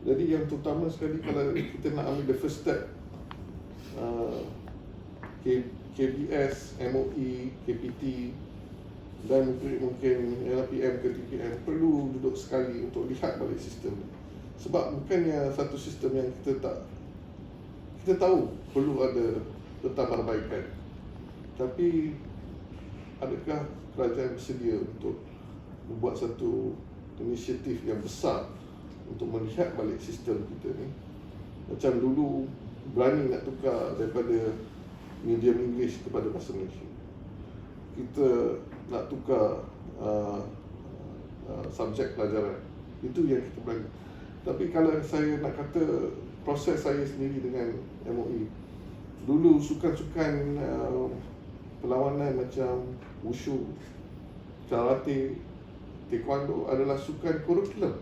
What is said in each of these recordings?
Jadi yang terutama sekali kalau kita nak ambil the first step uh, KBS, MOE, KPT dan mungkin, LPM ke TPM perlu duduk sekali untuk lihat balik sistem. Sebab bukannya satu sistem yang kita tak kita tahu perlu ada pentadbirabaikan. Tapi adakah kerajaan bersedia untuk membuat satu inisiatif yang besar untuk melihat balik sistem kita ni. Macam dulu berani nak tukar daripada medium English kepada bahasa Malaysia. Kita nak tukar uh, uh, subjek pelajaran. Itu yang kita berani. Tapi kalau saya nak kata proses saya sendiri dengan MOE dulu sukan-sukan uh, perlawanan macam wushu karate taekwondo adalah sukan kurikulum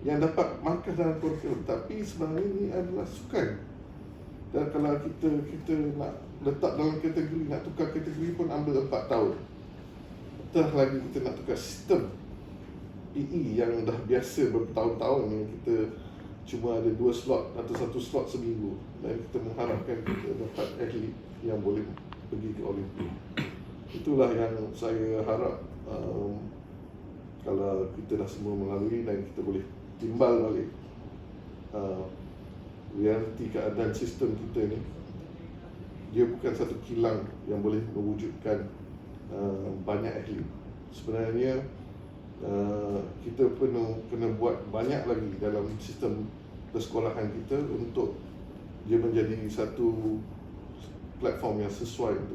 yang dapat markah dalam kurikulum tapi sebenarnya ini adalah sukan. Dan kalau kita kita nak letak dalam kategori nak tukar kategori pun ambil 4 tahun. Entah lagi kita nak tukar sistem PE yang dah biasa bertahun-tahun yang kita cuma ada dua slot atau satu slot seminggu. Dan kita mengharapkan kita dapat atlet yang boleh pergi ke Olimpik. Itulah yang saya harap um, kalau kita dah semua melalui dan kita boleh timbal balik uh, realiti keadaan sistem kita ni dia bukan satu kilang yang boleh mewujudkan uh, banyak atlet. Sebenarnya uh, kita perlu kena buat banyak lagi dalam sistem persekolahan kita untuk dia menjadi satu platform yang sesuai untuk